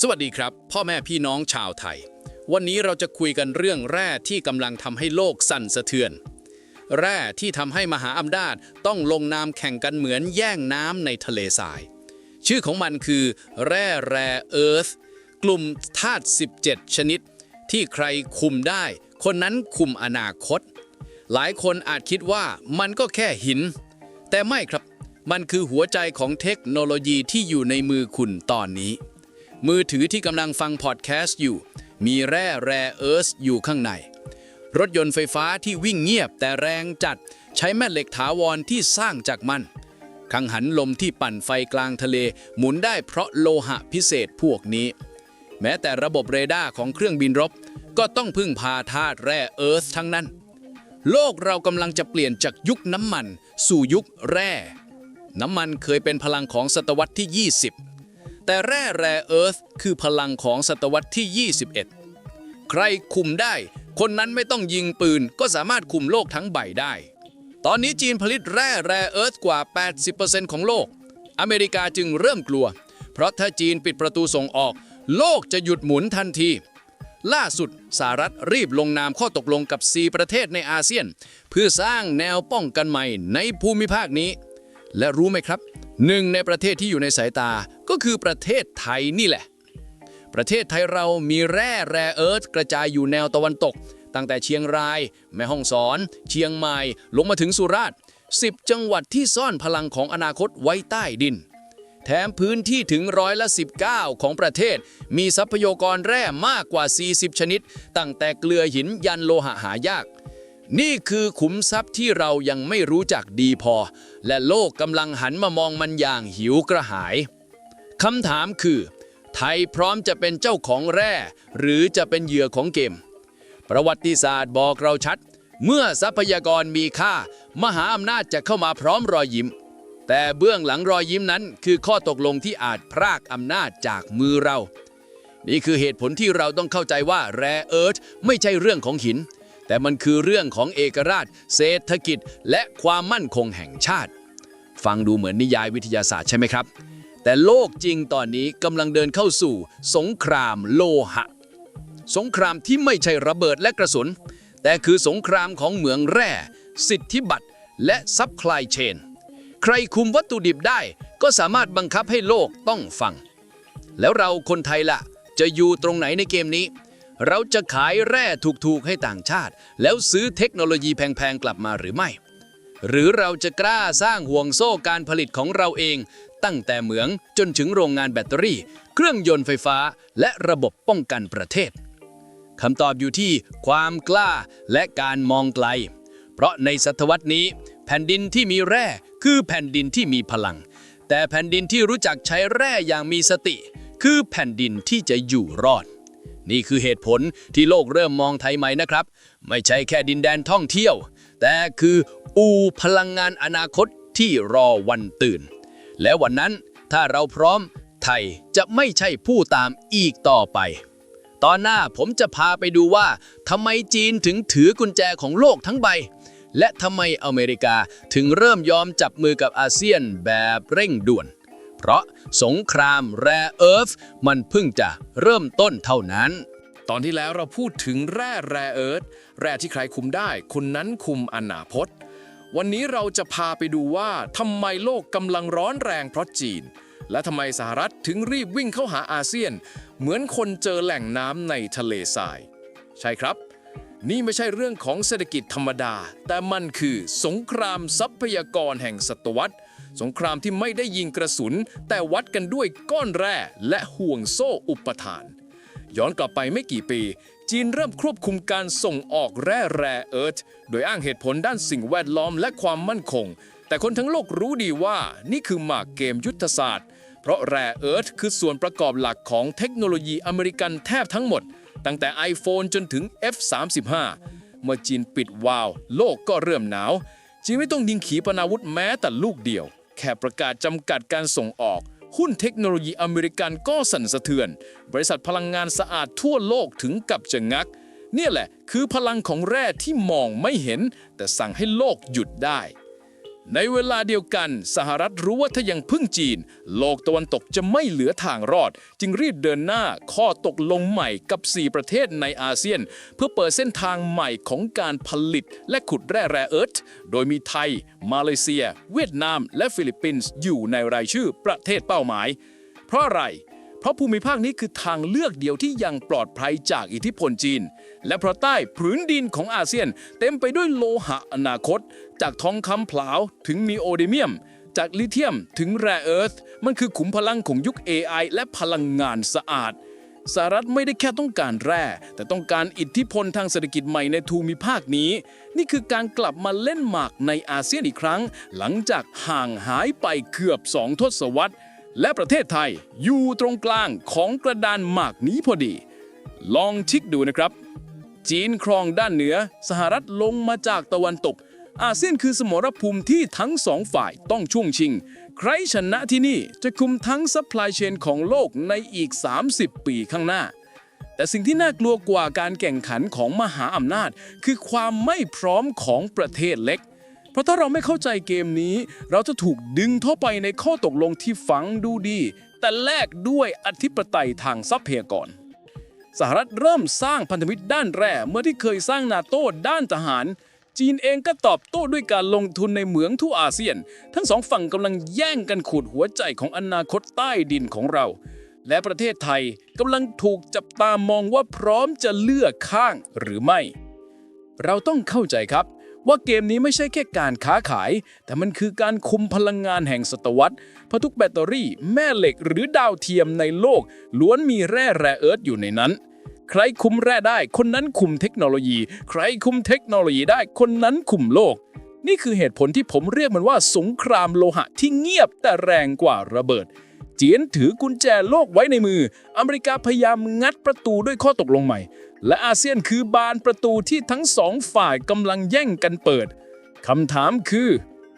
สวัสดีครับ พ่อแม่พี่น้องชาวไทย วันนี้เราจะคุยกันเรื่องแร่ที่กำลังทำให้โลกสั่นสะเทือน แร่ที่ทำให้มหาอำนาจต้องลงนามแข่งกันเหมือนแย่งน้ำในทะเลทราย ชื่อของมันคือ แร่แร่เอิร์ธกลุ่มธาตุ17 ชนิด ที่ใครคุมได้ คนนั้นคุมอนาคต หลายคนอาจคิดว่ามันก็แค่หิน แต่ไม่ครับ มันคือหัวใจของเทคโนโลยีที่อยู่ในมือคุณตอนนี้ มือถือที่กำลังฟังพอดแคสต์อยู่ มีแร่แร่เอิร์ธอยู่ข้างใน รถยนต์ไฟฟ้าที่วิ่งเงียบแต่แรงจัด ใช้แม่เหล็กถาวรที่สร้างจากมันกังหันลมที่ปั่นไฟกลางทะเลหมุนได้เพราะโลหะพิเศษพวกนี้ แม้แต่ระบบเรดาร์ของเครื่องบินรบ ก็ต้องพึ่งพาธาตุแร่เอิร์ธทั้งนั้น โลกเรากำลังจะเปลี่ยนจากยุคน้ำมัน สู่ยุคแร่ น้ำมันเคยเป็นพลังของศตวรรษที่ 20 แต่แร่แร่เอิร์ธคือพลังของศตวรรษที่ 21 ใครคุมได้ คนนั้นไม่ต้องยิงปืนก็สามารถคุมโลกทั้งใบได้ ตอนนี้จีนผลิตแร่แร่เอิร์ธกว่า 80%ของโลก อเมริกาจึงเริ่มกลัว เพราะถ้าจีนปิดประตูส่งออก โลกจะหยุดหมุนทันทีล่าสุดสหรัฐรีบลงนามข้อตกลงกับ 4 ประเทศในอาเซียน เพื่อสร้างแนวป้องกันใหม่ในภูมิภาคนี้ และรู้ไหมครับหนึ่งในประเทศที่อยู่ในสายตาก็คือประเทศไทยนี่แหละ ประเทศไทยเรามีแร่แร่เอิร์ธกระจายอยู่แนวตะวันตก ตั้งแต่เชียงราย แม่ฮ่องสอน เชียงใหม่ลงมาถึงสุราษฎร์10 จังหวัดที่ซ่อนพลังของอนาคตไว้ใต้ดิน แถมพื้นที่ถึงร้อยละ 19 ของประเทศ มีทรัพยากรแร่มากกว่า 40 ชนิด ตั้งแต่เกลือหินยันโลหะหายาก นี่คือขุมทรัพย์ที่เรายังไม่รู้จักดีพอ และโลกกำลังหันมามองมันอย่างหิวกระหาย คำถามคือ ไทยพร้อมจะเป็นเจ้าของแร่ หรือจะเป็นเหยื่อของเกม ประวัติศาสตร์บอกเราชัด เมื่อทรัพยากรมีค่า มหาอำนาจจะเข้ามาพร้อมรอยยิ้ม แต่เบื้องหลังรอยยิ้มนั้น คือข้อตกลงที่อาจพรากอำนาจจากมือเรา นี่คือเหตุผลที่เราต้องเข้าใจว่าแร่เอิร์ธไม่ใช่เรื่องของหิน แต่มันคือเรื่องของเอกราช เศรษฐกิจ และความมั่นคงแห่งชาติ ฟังดูเหมือนนิยายวิทยาศาสตร์ใช่ไหมครับ แต่โลกจริงตอนนี้กำลังเดินเข้าสู่ สงครามโลหะ สงครามที่ไม่ใช่ระเบิดและกระสุน แต่คือสงครามของเหมืองแร่ สิทธิบัตรและซับคลายเชนใครคุมวัตถุดิบได้ ก็สามารถบังคับให้โลกต้องฟัง แล้วเราคนไทยล่ะ จะอยู่ตรงไหนในเกมนี้ เราจะขายแร่ถูกๆให้ต่างชาติ แล้วซื้อเทคโนโลยีแพงๆกลับมาหรือไม่ หรือเราจะกล้าสร้างห่วงโซ่การผลิตของเราเอง ตั้งแต่เหมืองจนถึงโรงงานแบตเตอรี่ เครื่องยนต์ไฟฟ้า และระบบป้องกันประเทศคำตอบอยู่ที่ความกล้าและการมองไกล เพราะในศตวรรษนี้ แผ่นดินที่มีแร่คือแผ่นดินที่มีพลัง แต่แผ่นดินที่รู้จักใช้แร่อย่างมีสติ คือแผ่นดินที่จะอยู่รอด นี่คือเหตุผลที่โลกเริ่มมองไทยใหม่นะครับ ไม่ใช่แค่ดินแดนท่องเที่ยว แต่คืออูพลังงานอนาคตที่รอวันตื่น และวันนั้นถ้าเราพร้อมไทยจะไม่ใช่ผู้ตามอีกต่อไป ตอนหน้าผมจะพาไปดูว่าทำไมจีนถึงถือกุญแจของโลกทั้งใบ และทำไมอเมริกาถึงเริ่มยอมจับมือกับอาเซียนแบบเร่งด่วน ราะสงครามแร่เอิร์ธมันเพิ่งจะเริ่มต้นเท่านั้น ตอนที่แล้วเราพูดถึงแร่แร่เอิร์ธแร่ที่ใครคุมได้ คนนั้นคุมอนาคตวันนี้เราจะพาไปดูว่าทำไมโลกกำลังร้อนแรงเพราะจีน และทำไมสหรัฐถึงรีบวิ่งเข้าหาอาเซียน เหมือนคนเจอแหล่งน้ำในทะเลทราย ใช่ครับ นี่ไม่ใช่เรื่องของเศรษฐกิจธรรมดา แต่มันคือสงครามทรัพยากรแห่งศตวรรษ สงครามที่ไม่ได้ยิงกระสุน แต่วัดกันด้วยก้อนแร่และห่วงโซ่อุปทาน ย้อนกลับไปไม่กี่ปี จีนเริ่มควบคุมการส่งออกแร่แร่เอิร์ธโดยอ้างเหตุผลด้านสิ่งแวดล้อมและความมั่นคง แต่คนทั้งโลกรู้ดีว่านี่คือหมากเกมยุทธศาสตร์ เพราะแร่เอิร์ธคือส่วนประกอบหลักของเทคโนโลยีอเมริกันแทบทั้งหมด ตั้งแต่ iPhone จนถึง F35 เมื่อจีนปิดวาล์วโลกก็เริ่มหนาวจีนไม่ต้องยิงขีปนาวุธแม้แต่ลูกเดียว แค่ประกาศจำกัดการส่งออก หุ้นเทคโนโลยีอเมริกันก็สั่นสะเทือน บริษัทพลังงานสะอาดทั่วโลกถึงกับจะงัก เนี่ยแหละคือพลังของแร่ที่มองไม่เห็น แต่สั่งให้โลกหยุดได้ ในเวลาเดียวกันสหรัฐรู้ว่าถ้ายังพึ่งจีน โลกตะวันตกจะไม่เหลือทางรอด จึงรีบเดินหน้าข้อตกลงใหม่กับ 4 ประเทศในอาเซียน เพื่อเปิดเส้นทางใหม่ของการผลิตและขุดแร่แร่เอิร์ธโดยมีไทย มาเลเซีย เวียดนาม และฟิลิปปินส์อยู่ในรายชื่อประเทศเป้าหมาย เพราะอะไร ราะภูมิภาคนี้คือทางเลือกเดียวที่ยังปลอดภัยจากอิทธิพลจีน และเพราะใต้ผืนดินของอาเซียน เต็มไปด้วยโลหะอนาคต จากทองคำเผลาถึงนีโอเดเมียม จากลิเธียมถึงแร่เอิร์ธมันคือขุมพลังของยุค AI และพลังงานสะอาดสหรัฐไม่ได้แค่ต้องการแร่ แต่ต้องการอิทธิพลทางเศรษฐกิจใหม่ในภูมิภาคนี้ นี่คือการกลับมาเล่นหมากในอาเซียนอีกครั้ง หลังจากห่างหายไปเกือบสองทศวรรษ และประเทศไทยอยู่ตรงกลางของกระดานหมากนี้พอดี ลองชิกดูนะครับ จีนครองด้านเหนือ สหรัฐลงมาจากตะวันตก อาเซียนคือสมรภูมิที่ทั้งสองฝ่ายต้องช่วงชิง ใครชนะที่นี่จะคุมทั้งซัพพลายเชนของโลกในอีก 30 ปีข้างหน้า แต่สิ่งที่น่ากลัวกว่าการแข่งขันของมหาอำนาจ คือความไม่พร้อมของประเทศเล็ก ราะถ้าเราไม่เข้าใจเกมนี้ เราจะถูกดึงเข้าไปในข้อตกลงที่ฟังดูดี แต่แลกด้วยอธิปไตยทางทรัพยากร สหรัฐเริ่มสร้างพันธมิตรด้านแร่เมื่อที่เคยสร้างนาโต้ด้านทหาร จีนเองก็ตอบโต้ด้วยการลงทุนในเหมืองทั่วอาเซียน ทั้งสองฝั่งกำลังแย่งกันขูดหัวใจของอนาคตใต้ดินของเรา และประเทศไทยกำลังถูกจับตามองว่าพร้อมจะเลือกข้างหรือไม่ เราต้องเข้าใจครับ ว่าเกมนี้ไม่ใช่แค่การค้าขาย แต่มันคือการคุมพลังงานแห่งศตวรรษเพราะทุกแบตเตอรี่ แม่เหล็กหรือดาวเทียมในโลก ล้วนมีแร่แร่เอิร์ธอยู่ในนั้น ใครคุมแร่ได้คนนั้นคุมเทคโนโลยี ใครคุมเทคโนโลยีได้คนนั้นคุมโลก นี่คือเหตุผลที่ผมเรียกมันว่าสงครามโลหะที่เงียบแต่แรงกว่าระเบิดจีนถือกุญแจโลกไว้ในมือ อเมริกาพยายามงัดประตูด้วยข้อตกลงใหม่ และอาเซียนคือบานประตูที่ทั้งสองฝ่ายกำลังแย่งกันเปิดคำถามคือ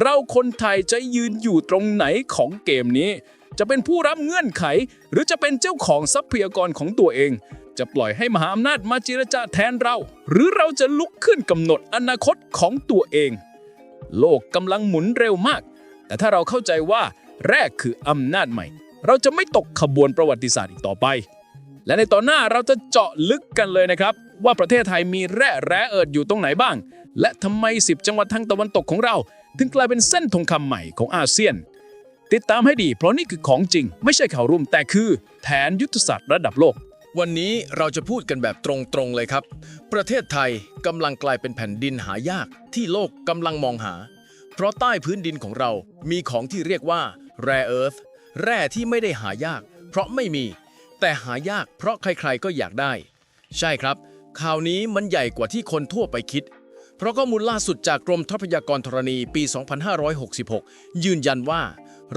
เราคนไทยจะยืนอยู่ตรงไหนของเกมนี้ จะเป็นผู้รับเงื่อนไข หรือจะเป็นเจ้าของทรัพยากรของตัวเอง จะปล่อยให้มหาอำนาจมาเจรจาแทนเรา หรือเราจะลุกขึ้นกำหนดอนาคตของตัวเอง โลกกำลังหมุนเร็วมาก แต่ถ้าเราเข้าใจว่าแรกคืออำนาจใหม่ เราจะไม่ตกขบวนประวัติศาสตร์อีกต่อไป และในตอนหน้าเราจะเจาะลึกกันเลยนะครับ ว่าประเทศไทยมีแร่แร่เอิดอยู่ตรงไหนบ้าง และทำไม 10 จังหวัดทางตะวันตกของเรา ถึงกลายเป็นเส้นทองคำใหม่ของอาเซียน ติดตามให้ดี เพราะนี่คือของจริง ไม่ใช่ข่าวรุมแต่คือแผนยุทธศาสตร์ระดับโลก วันนี้เราจะพูดกันแบบตรงๆเลยครับ ประเทศไทยกำลังกลายเป็นแผ่นดินหายากที่โลกกำลังมองหา เพราะใต้พื้นดินของเรามีของที่เรียกว่า rare earth แร่ที่ไม่ได้หายาก เพราะไม่มี แต่หายากเพราะใครๆก็อยากได้ ใช่ครับ ข่าวนี้มันใหญ่กว่าที่คนทั่วไปคิด เพราะข้อมูลล่าสุดจากกรมทรัพยากรธรณีปี 2566 ยืนยันว่า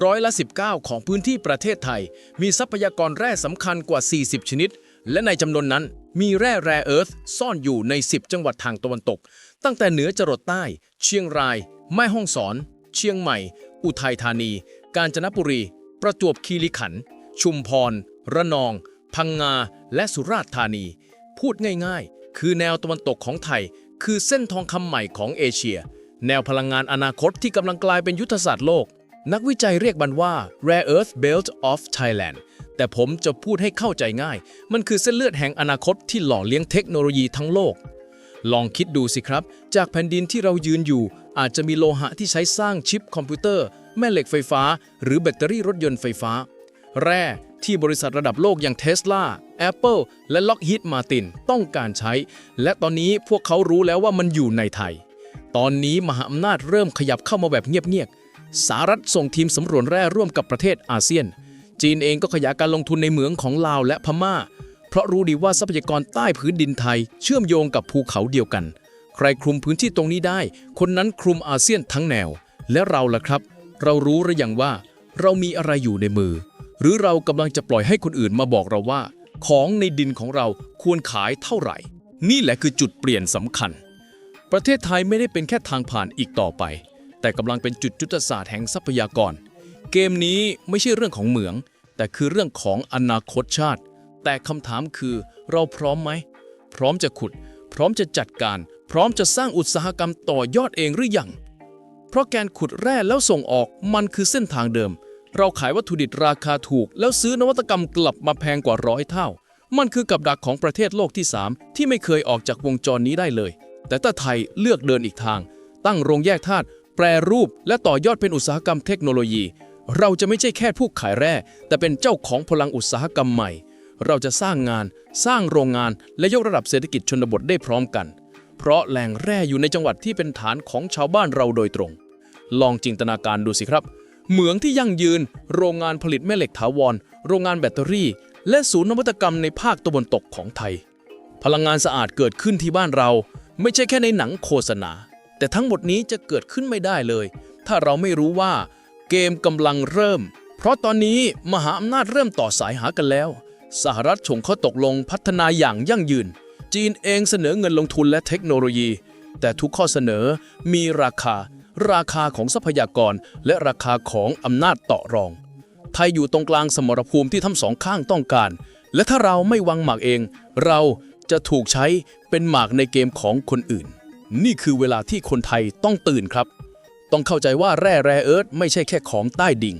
ร้อยละ 19 ของพื้นที่ประเทศไทย มีทรัพยากรแร่สำคัญกว่า 40 ชนิด และในจำนวนนั้นมีแร่แร่เอิร์ธซ่อนอยู่ใน 10 จังหวัดทางตะวันตก ตั้งแต่เหนือจรดใต้ เชียงราย แม่ฮ่องสอน เชียงใหม่ อุทัยธานี กาญจนบุรี ประจวบคีรีขันธ์ ชุมพร ระนอง พังงา และสุราษฎร์ธานี พูดง่ายๆ คือแนวตะวันตกของไทย คือเส้นทองคำใหม่ของเอเชีย แนวพลังงานอนาคตที่กำลังกลายเป็นยุทธศาสตร์โลก นักวิจัยเรียกมันว่า Rare Earth Belt of Thailand แต่ผมจะพูดให้เข้าใจง่าย มันคือเส้นเลือดแห่งอนาคตที่หล่อเลี้ยงเทคโนโลยีทั้งโลก ลองคิดดูสิครับ จากแผ่นดินที่เรายืนอยู่ อาจจะมีโลหะที่ใช้สร้างชิปคอมพิวเตอร์ แม่เหล็กไฟฟ้า หรือแบตเตอรี่รถยนต์ไฟฟ้า แร่ที่บริษัทระดับโลกอย่าง Tesla Apple และ Lockheed Martin ต้องการใช้ และตอนนี้พวกเขารู้แล้วว่ามันอยู่ในไทย ตอนนี้มหาอำนาจเริ่มขยับเข้ามาแบบเงียบๆสหรัฐส่งทีมสำรวจแร่ร่วมกับประเทศอาเซียน จีนเองก็ขยายการลงทุนในเหมืองของลาวและพม่า เพราะรู้ดีว่าทรัพยากรใต้พื้นดินไทย เชื่อมโยงกับภูเขาเดียวกัน ใครคลุมพื้นที่ตรงนี้ได้ คนนั้นคลุมอาเซียนทั้งแนว และเราล่ะครับ เรารู้หรือยังว่า เรามีอะไรอยู่ในมือ หรือเรากำลังจะปล่อยให้คนอื่นมาบอกเราว่า ของในดินของเราควรขายเท่าไหร่ นี่แหละคือจุดเปลี่ยนสำคัญ ประเทศไทยไม่ได้เป็นแค่ทางผ่านอีกต่อไป แต่กำลังเป็นจุดยุทธศาสตร์แห่งทรัพยากร เกมนี้ไม่ใช่เรื่องของเหมือง แต่คือเรื่องของอนาคตชาติ แต่คำถามคือเราพร้อมไหม พร้อมจะขุด พร้อมจะจัดการ พร้อมจะสร้างอุตสาหกรรมต่อยอดเองหรือยัง เพเพราะการขุดแร่แล้วส่งออกมันคือเส้นทางเดิม เราขายวัตถุดิบราคาถูก แล้วซื้อนวัตกรรมกลับมาแพงกว่าร้อยเท่า มันคือกับดักของประเทศโลกที่ 3 ที่ไม่เคยออกจากวงจรนี้ได้เลย แต่ถ้าไทยเลือกเดินอีกทาง ตั้งโรงแยกธาตุแปรรูป และต่อยอดเป็นอุตสาหกรรมเทคโนโลยี เราจะไม่ใช่แค่ผู้ขายแร่ แต่เป็นเจ้าของพลังอุตสาหกรรมใหม่ เราจะสร้างงาน สร้างโรงงาน และยกระดับเศรษฐกิจชนบทได้พร้อมกัน เพราะแหล่งแร่อยู่ในจังหวัดที่เป็นฐานของชาวบ้านเราโดยตรง ลองจินตนาการดูสิครับ เหมืองที่ยั่งยืน โรงงานผลิตแม่เหล็กถาวร โรงงานแบตเตอรี่ และศูนย์นวัตกรรมในภาคตะวันตกของไทย พลังงานสะอาดเกิดขึ้นที่บ้านเรา ไม่ใช่แค่ในหนังโฆษณา แต่ทั้งหมดนี้จะเกิดขึ้นไม่ได้เลย ถ้าเราไม่รู้ว่า เกมกำลังเริ่ม เพราะตอนนี้มหาอำนาจเริ่มต่อสายหากันแล้ว สหรัฐชงข้อตกลงพัฒนาอย่างยั่งยืน จีนเองเสนอเงินลงทุนและเทคโนโลยี แต่ทุกข้อเสนอมีราคา ราคาของทรัพยากร และราคาของอำนาจต่อรอง ไทยอยู่ตรงกลางสมรภูมิที่ทั้งสองข้างต้องการ และถ้าเราไม่วางหมากเอง เราจะถูกใช้เป็นหมากในเกมของคนอื่น นี่คือเวลาที่คนไทยต้องตื่นครับ ต้องเข้าใจว่าแร่แร่เอิร์ธไม่ใช่แค่ของใต้ดิ่ง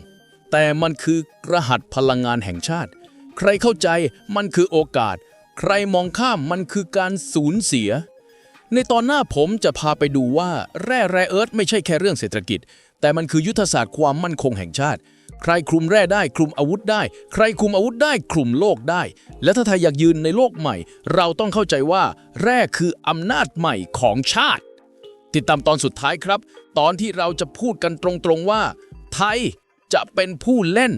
แต่มันคือรหัสพลังงานแห่งชาติ ใครเข้าใจมันคือโอกาส ใครมองข้ามมันคือการสูญเสีย ในตอนหน้าผมจะพาไปดูว่าแร่แร่เอิร์ธไม่ใช่แค่เรื่องเศรษฐกิจ แต่มันคือยุทธศาสตร์ความมั่นคงแห่งชาติ ใครคลุมแร่ได้คลุมอาวุธได้ ใครคลุมอาวุธได้คลุมโลกได้ และถ้าไทยอยากยืนในโลกใหม่ เราต้องเข้าใจว่า แร่คืออำนาจใหม่ของชาติ ติดตามตอนสุดท้ายครับ ตอนที่เราจะพูดกันตรงๆว่า ไทยจะเป็นผู้เล่น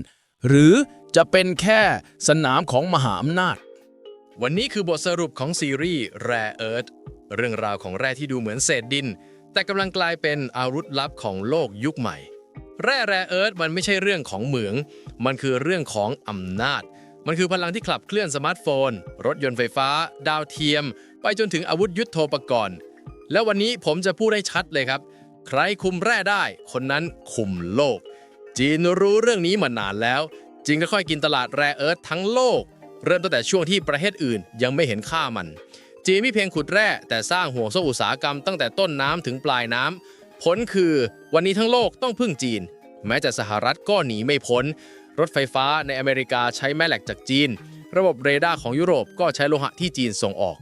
หรือจะเป็นแค่สนามของมหาอำนาจ วันนี้คือบทสรุปของซีรีส์ Rare Earth เรื่ เรื่องราวของแร่ที่ดูเหมือนเศษดิน แต่กำลังกลายเป็นอาวุธลับของโลกยุคใหม่ แร่ Rare Earth มันไม่ใช่เรื่องของเหมือง มันคือเรื่องของอำนาจ มันคือพลังที่ขับเคลื่อนสมาร์ทโฟน รถยนต์ไฟฟ้า ดาวเทียม ไปจนถึงอาวุธยุทโธปกรณ์ แล้ววันนี้ผมจะพูดให้ชัดเลยครับ ใครคุมแร่ได้ คนนั้นคุมโลก จีนรู้เรื่องนี้มานานแล้วจึงค่อยๆกินตลาดแร่เอิร์ธทั้งโลก เริ่มตั้งแต่ช่วงที่ประเทศอื่นยังไม่เห็นค่ามัน จีนไม่เพียงขุดแร่แต่สร้างห่วงโซ่อุตสาหกรรมตั้งแต่ต้นน้ำถึงปลายน้ำผลคือวันนี้ทั้งโลกต้องพึ่งจีน แม้แต่สหรัฐก็หนีไม่พ้น รถไฟฟ้าในอเมริกาใช้แม่เหล็กจากจีน ระบบเรดาร์ของยุโรปก็ใช้โลหะที่จีนส่งออก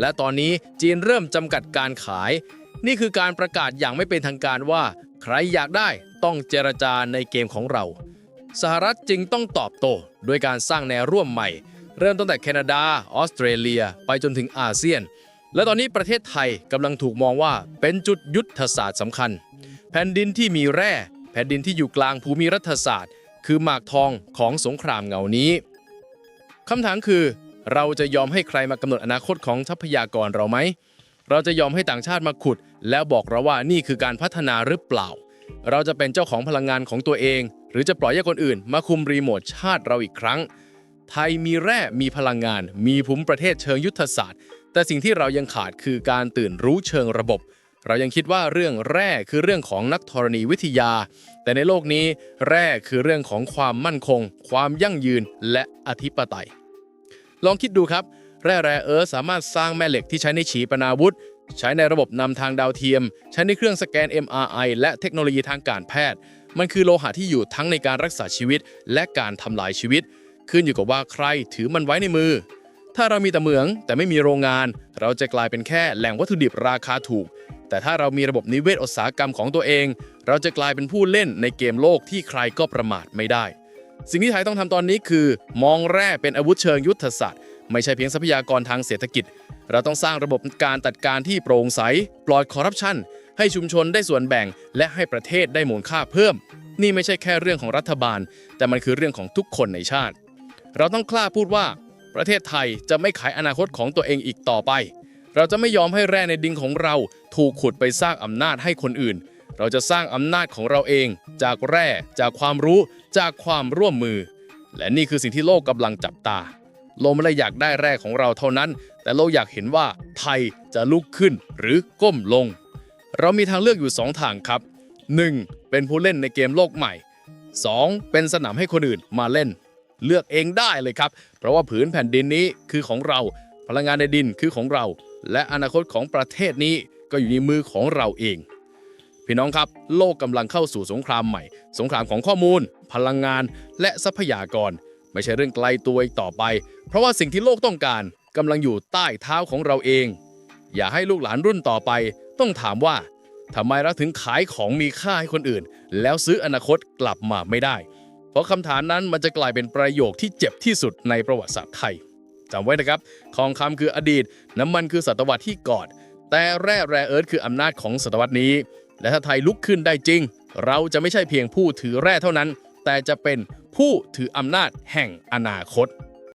และตอนนี้จีนเริ่มจำกัดการขาย นี่คือการประกาศอย่างไม่เป็นทางการว่า ใครอยากได้ต้องเจรจาในเกมของเรา สหรัฐจึงต้องตอบโต้ด้วยการสร้างแนวร่วมใหม่ เริ่มตั้งแต่แคนาดา ออสเตรเลีย ไปจนถึงอาเซียน และตอนนี้ประเทศไทยกำลังถูกมองว่าเป็นจุดยุทธศาสตร์สำคัญ แผ่นดินที่มีแร่ แผ่นดินที่อยู่กลางภูมิรัฐศาสตร์ คือหมากทองของสงครามเหงานี้คำถามคือ เราจะยอมให้ใครมากำหนดอนาคตของทรัพยากรเราไหมเราจะยอมให้ต่างชาติมาขุด แล้วบอกเราว่านี่คือการพัฒนาหรือเปล่า เราจะเป็นเจ้าของพลังงานของตัวเอง หรือจะปล่อยให้คนอื่น มาคุมรีโมทชาติเราอีกครั้ง ไทยมีแร่มีพลังงาน มีภูมิประเทศเชิงยุทธศาสตร์ แต่สิ่งที่เรายังขาดคือการตื่นรู้เชิงระบบ เรายังคิดว่าเรื่องแร่คือเรื่องของนักธรณีวิทยา แต่ในโลกนี้แร่คือเรื่องของความมั่นคง ความยั่งยืนและอธิปไตย ลองคิดดูครับ แร่แร่เอิร์ธสามารถสร้างแม่เหล็กที่ใช้ในฉีปนาวุธใช้ในระบบนำทางดาวเทียม ใช้ในเครื่องสแกน MRI และเทคโนโลยีทางการแพทย์ มันคือโลหะที่อยู่ทั้งในการรักษาชีวิต และการทำลายชีวิต ขึ้นอยู่กับว่าใครถือมันไว้ในมือ ถ้าเรามีแต่เหมืองแต่ไม่มีโรงงาน เราจะกลายเป็นแค่แหล่งวัตถุดิบราคาถูก แต่ถ้าเรามีระบบนิเวศอุตสาหกรรมของตัวเอง เราจะกลายเป็นผู้เล่นในเกมโลกที่ใครก็ประมาทไม่ได้ สิ่งที่ไทยต้องทำตอนนี้คือ มองแร่เป็นอาวุธเชิงยุทธศาสตร์ ไม่ใช่เพียงทรัพยากรทางเศรษฐกิจ เราต้องสร้างระบบการจัดการที่โปร่งใสปลอดคอร์รัปชันให้ชุมชนได้ส่วนแบ่ง และให้ประเทศได้มูลค่าเพิ่มนี่ไม่ใช่แค่เรื่องของรัฐบาล แต่มันคือเรื่องของทุกคนในชาติ เราต้องกล้าพูดว่าประเทศไทยจะไม่ขายอนาคตของตัวเองอีกต่อไป เราจะไม่ยอมให้แร่ในดินของเราถูกขุดไปสร้างอำนาจให้คนอื่น เราจะสร้างอำนาจของเราเอง จากแร่จากความรู้จากความร่วมมือ และนี่คือสิ่งที่โลกกำลังจับตา โลกไม่ได้อยากได้แร่ของเราเท่านั้น แต่โลกอยากเห็นว่าไทยจะลุกขึ้นหรือก้มลง เรามีทางเลือกอยู่ 2 ทางครับ 1. เป็นผู้เล่นในเกมโลกใหม่ 2. เป็นสนามให้คนอื่นมาเล่น เลือกเองได้เลยครับ เพราะว่าผืนแผ่นดินนี้คือของเรา พลังงานในดินคือของเรา และอนาคตของประเทศนี้ก็อยู่ในมือของเราเอง พี่น้องครับ โลกกำลังเข้าสู่สงครามใหม่ สงครามของข้อมูล พลังงาน และทรัพยากร ไม่ใช่เรื่องไกลตัวอีกต่อไป เพราะว่าสิ่งที่โลกต้องการกำลังอยู่ใต้เท้าของเราเอง อย่าให้ลูกหลานรุ่นต่อไป ต้องถามว่าทำไมเราถึงขายของมีค่าให้คนอื่น แล้วซื้ออนาคตกลับมาไม่ได้ เพราะคำถามนั้นมันจะกลายเป็นประโยคที่เจ็บที่สุดในประวัติศาสตร์ไทยจำไว้นะครับ ทองคำคืออดีต น้ำมันคือศตวรรษที่ก่อน แต่แร่แรเอิร์ธคืออำนาจของศตวรรษนี้ และถ้าไทยลุกขึ้นได้จริง เราจะไม่ใช่เพียงผู้ถือแร่เท่านั้น แต่จะเป็นผู้ถืออำนาจแห่งอนาคต